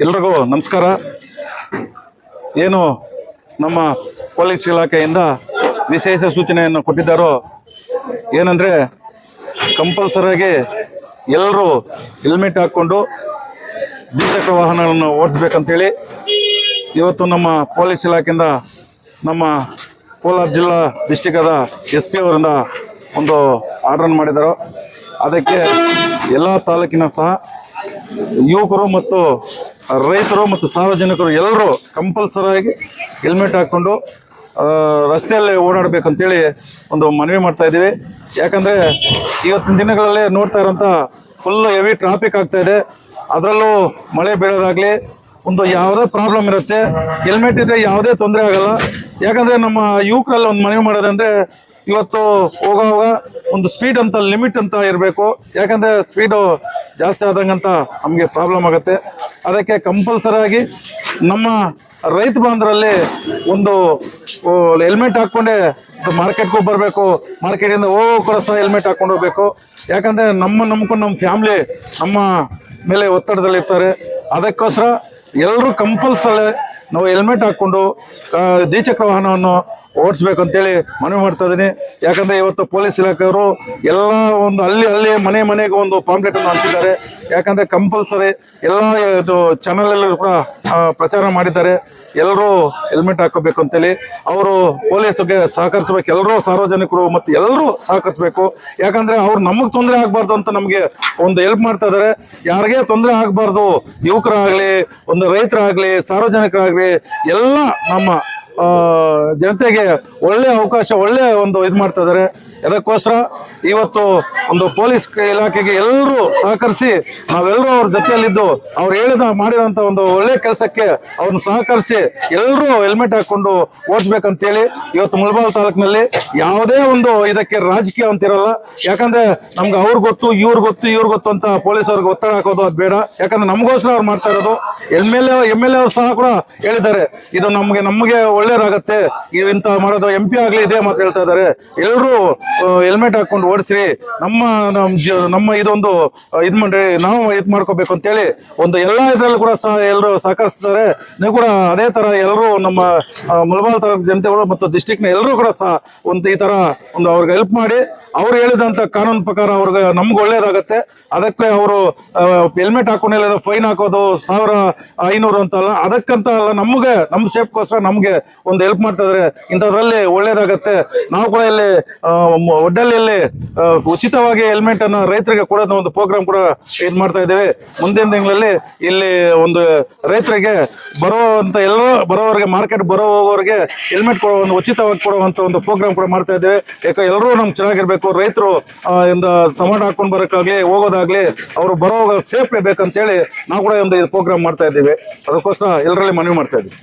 ಎಲ್ರಿಗೂ ನಮಸ್ಕಾರ. ಏನು ನಮ್ಮ ಪೊಲೀಸ್ ಇಲಾಖೆಯಿಂದ ವಿಶೇಷ ಸೂಚನೆಯನ್ನು ಕೊಟ್ಟಿದ್ದಾರೋ ಏನಂದರೆ ಕಂಪಲ್ಸರಿಯಾಗಿ ಎಲ್ಲರೂ ಹೆಲ್ಮೆಟ್ ಹಾಕ್ಕೊಂಡು ದ್ವಿಚಕ್ರ ವಾಹನಗಳನ್ನು ಓಡಿಸ್ಬೇಕಂತೇಳಿ ಇವತ್ತು ನಮ್ಮ ಪೊಲೀಸ್ ಇಲಾಖೆಯಿಂದ ನಮ್ಮ ಕೋಲಾರ ಜಿಲ್ಲಾ ಡಿಸ್ಟಿಕದ ಎಸ್ ಪಿ ಅವರಿಂದ ಒಂದು ಆರ್ಡರ್ ಮಾಡಿದರು ಅದಕ್ಕೆ ಎಲ್ಲ ತಾಲೂಕಿನ ಸಹ ಯುವಕರು ಮತ್ತು ರೈತರು ಮತ್ತು ಸಾರ್ವಜನಿಕರು ಎಲ್ಲರೂ ಕಂಪಲ್ಸರಿಯಾಗಿ ಹೆಲ್ಮೆಟ್ ಹಾಕ್ಕೊಂಡು ರಸ್ತೆಯಲ್ಲೇ ಓಡಾಡಬೇಕಂತೇಳಿ ಒಂದು ಮನವಿ ಮಾಡ್ತಾ ಇದ್ದೀವಿ. ಯಾಕಂದರೆ ಇವತ್ತಿನ ದಿನಗಳಲ್ಲಿ ನೋಡ್ತಾ ಇರೋಂಥ ಫುಲ್ ಹೆವಿ ಟ್ರಾಫಿಕ್ ಆಗ್ತಾ ಇದೆ. ಅದರಲ್ಲೂ ಮಳೆ ಬೀಳೋದಾಗಲಿ, ಒಂದು ಯಾವುದೇ ಪ್ರಾಬ್ಲಮ್ ಇರುತ್ತೆ ಹೆಲ್ಮೆಟ್ ಇದ್ರೆ ಯಾವುದೇ ತೊಂದರೆ ಆಗಲ್ಲ. ಯಾಕಂದರೆ ನಮ್ಮ ಯುವಕರಲ್ಲಿ ಒಂದು ಮನವಿ ಮಾಡೋದಂದರೆ ಇವತ್ತು ಹೋಗುವಾಗ ಒಂದು ಸ್ಪೀಡ್ ಅಂತ ಲಿಮಿಟ್ ಅಂತ ಇರಬೇಕು. ಯಾಕಂದರೆ ಸ್ಪೀಡು ಜಾಸ್ತಿ ಆದಂಗಂತ ನಮಗೆ ಪ್ರಾಬ್ಲಮ್ ಆಗುತ್ತೆ. ಅದಕ್ಕೆ ಕಂಪಲ್ಸರಿಯಾಗಿ ನಮ್ಮ ರೈತ ಬಾಂಧವರಲ್ಲಿ ಒಂದು ಹೆಲ್ಮೆಟ್ ಹಾಕ್ಕೊಂಡೇ ಮಾರ್ಕೆಟ್ಗೂ ಬರಬೇಕು. ಮಾರ್ಕೆಟಿಂದ ಹೋಗೋ ಸಹ ಹೆಲ್ಮೆಟ್ ಹಾಕ್ಕೊಂಡು ಹೋಗ್ಬೇಕು. ಯಾಕಂದರೆ ನಮ್ಮ ನಂಬ್ಕೊಂಡು ನಮ್ಮ ಫ್ಯಾಮ್ಲಿ ನಮ್ಮ ಮೇಲೆ ಒತ್ತಡದಲ್ಲಿ ಇರ್ತಾರೆ ಅದಕ್ಕೋಸ್ಕರ ಎಲ್ಲರೂ ಕಂಪಲ್ಸರಿ ನಾವು ಹೆಲ್ಮೆಟ್ ಹಾಕ್ಕೊಂಡು ದ್ವಿಚಕ್ರ ವಾಹನವನ್ನು ಓಡಿಸ್ಬೇಕು ಅಂತೇಳಿ ಮನವಿ ಮಾಡ್ತಾ ಇದ್ದೀನಿ. ಯಾಕಂದರೆ ಇವತ್ತು ಪೊಲೀಸ್ ಇಲಾಖೆಯವರು ಎಲ್ಲ ಒಂದು ಅಲ್ಲಿ ಅಲ್ಲಿ, ಮನೆ, ಮನೆಗೆ ಒಂದು ಪಾಂಪ್ಲೆಟ್ ಅನ್ನು ಹಂಚಿದ್ದಾರೆ ಯಾಕಂದರೆ ಕಂಪಲ್ಸರಿ ಎಲ್ಲ ಇದು ಚಾನಲಲ್ಲೂ ಕೂಡ ಪ್ರಚಾರ ಮಾಡಿದ್ದಾರೆ. ಎಲ್ಲರೂ ಹೆಲ್ಮೆಟ್ ಹಾಕೋಬೇಕು ಅಂತೇಳಿ ಅವರು ಪೊಲೀಸ್ಗೆ ಸಹಕರಿಸಬೇಕು. ಎಲ್ಲರೂ ಸಾರ್ವಜನಿಕರು ಮತ್ತು ಎಲ್ಲರೂ ಸಹಕರಿಸಬೇಕು. ಯಾಕಂದ್ರೆ ಅವ್ರು ನಮಗೆ ತೊಂದರೆ ಆಗಬಾರ್ದು ಅಂತ ನಮಗೆ ಒಂದು ಹೆಲ್ಪ್ ಮಾಡ್ತಾ ಇದ್ದಾರೆ ಯಾರಿಗೆ ತೊಂದರೆ ಆಗಬಾರ್ದು, ಯುವಕರಾಗಲಿ, ಒಂದು ರೈತರಾಗಲಿ, ಸಾರ್ವಜನಿಕರಾಗಲಿ, ಎಲ್ಲ ನಮ್ಮ ಜನತೆಗೆ ಒಳ್ಳೆ ಅವಕಾಶ, ಒಳ್ಳೆ ಒಂದು ಇದು ಮಾಡ್ತಾ ಇದ್ದಾರೆ ಅದಕ್ಕೋಸ್ಕರ ಇವತ್ತು ಒಂದು ಪೊಲೀಸ್ ಇಲಾಖೆಗೆ ಎಲ್ಲರೂ ಸಹಕರಿಸಿ ನಾವೆಲ್ಲರೂ ಅವ್ರ ಜೊತೆಯಲ್ಲಿದ್ದು ಅವ್ರು ಹೇಳಿದ ಮಾಡಿದಂಥ ಒಂದು ಒಳ್ಳೆ ಕೆಲಸಕ್ಕೆ ಅವ್ರನ್ನ ಸಹಕರಿಸಿ ಎಲ್ಲರೂ ಹೆಲ್ಮೆಟ್ ಹಾಕೊಂಡು ಓಡಿಸ್ಬೇಕಂತೇಳಿ ಇವತ್ತು ಮುಳಬಾಲ್ ತಾಲೂಕಿನಲ್ಲಿ ಯಾವುದೇ ಒಂದು ಇದಕ್ಕೆ ರಾಜಕೀಯ ಅಂತಿರಲ್ಲ ಯಾಕಂದ್ರೆ ನಮ್ಗೆ ಅವ್ರು ಗೊತ್ತು, ಇವ್ರು ಗೊತ್ತು ಇವ್ರು ಗೊತ್ತು ಅಂತ ಪೊಲೀಸ್ ಅವ್ರಿಗೆ ಒತ್ತಡ ಹಾಕೋದು ಅದು ಬೇಡ. ಯಾಕಂದ್ರೆ ನಮಗೋಸ್ಕರ ಅವ್ರು ಮಾಡ್ತಾ ಇರೋದು. M L A M L A ಅವ್ರು ಸಹ ಕೂಡ ಹೇಳಿದ್ದಾರೆ. ಇದು ನಮಗೆ ನಮಗೆ ಒಳ್ಳೇದಾಗತ್ತೆ. ಇವಂತ ಮಾಡೋದು ಎಂ ಪಿ ಆಗಲಿ ಇದೇ ಮಾತು ಹೇಳ್ತಾ ಇದ್ದಾರೆ. ಎಲ್ಲರೂ ಹೆಲ್ಮೆಟ್ ಹಾಕೊಂಡು ಓಡಿಸ್ರಿ ನಮ್ಮ ನಮ್ಮ ಇದೊಂದು ಇದ್ ಮಾಡ್ರಿ ನಾವು ಇದ್ ಮಾಡ್ಕೋಬೇಕು ಅಂತೇಳಿ ಒಂದು ಎಲ್ಲಾ ಇದ್ರಲ್ಲಿ ಕೂಡ ಎಲ್ಲರೂ ಸಹಕರಿಸ್ತಾರೆ. ನೀವು ಕೂಡ ಅದೇ ತರ ಎಲ್ಲರೂ ನಮ್ಮ ಮುಳಬಾಲ್ ತಾಲೂಕು ಜನತೆಗಳು ಮತ್ತು ಡಿಸ್ಟಿಕ್ನ ಎಲ್ಲರೂ ಕೂಡ ಸಹ ಒಂದು ಈ ತರ ಒಂದು ಅವ್ರಿಗೆ ಹೆಲ್ಪ್ ಮಾಡಿ ಅವ್ರು ಹೇಳಿದಂತ ಕಾನೂನು ಪ್ರಕಾರ ಅವ್ರಿಗೆ ನಮ್ಗೆ ಒಳ್ಳೇದಾಗತ್ತೆ. ಅದಕ್ಕೆ ಅವರು ಹೆಲ್ಮೆಟ್ ಹಾಕೊಂಡಿಲ್ಲ ಫೈನ್ ಹಾಕೋದು ಸಾವಿರ ಐನೂರು ಅಂತ ಅಲ್ಲ ಅದಕ್ಕಂತ ಅಲ್ಲ, ನಮಗೆ ನಮ್ಮ ಸೇಫ್ಗೋಸ್ಕರ ನಮಗೆ ಒಂದು ಹೆಲ್ಪ್ ಮಾಡ್ತಾ ಇದಾರೆ. ಇಂಥದ್ರಲ್ಲಿ ಒಳ್ಳೇದಾಗತ್ತೆ. ನಾವು ಕೂಡ ಇಲ್ಲಿ ಒಡ್ಡಲ್ಲಿ ಉಚಿತವಾಗಿ ಹೆಲ್ಮೆಟ್ ಅನ್ನ ರೈತರಿಗೆ ಕೊಡೋದು ಒಂದು ಪ್ರೋಗ್ರಾಮ್ ಕೂಡ ಇದು ಮಾಡ್ತಾ ಇದ್ದೇವೆ. ಮುಂದಿನ ತಿಂಗಳಲ್ಲಿ ಇಲ್ಲಿ ಒಂದು ರೈತರಿಗೆ ಬರುವಂತ ಎಲ್ಲರೂ ಬರೋವರಿಗೆ ಮಾರ್ಕೆಟ್ ಬರೋ ಹೋಗೋರಿಗೆ ಹೆಲ್ಮೆಟ್ ಕೊಡೋ ಒಂದು, ಉಚಿತವಾಗಿ ಕೊಡುವಂತ ಒಂದು ಪ್ರೋಗ್ರಾಮ್ ಕೂಡ ಮಾಡ್ತಾ ಇದ್ದೇವೆ. ಯಾಕೆ ಎಲ್ಲರೂ ನಮ್ಗೆ ಚೆನ್ನಾಗಿರ್ಬೇಕು. ರೈತರು ಇಂದ ಸಮಾಟ ಹಾಕೊಂಡು ಬರೋಕ್ಕಾಗ್ಲಿ, ಹೋಗೋದಾಗ್ಲಿ, ಅವರು ಬರೋವಾಗ ಬೇಕಂತ ಬೇಕಂತೇಳಿ ನಾವು ಕೂಡ ಒಂದು ಪ್ರೋಗ್ರಾಮ್ ಮಾಡ್ತಾ ಇದ್ದೀವಿ. ಅದಕ್ಕೋಸ್ಕರ ಎಲ್ಲರಲ್ಲಿ ಮನವಿ ಮಾಡ್ತಾ ಇದ್ದೀವಿ.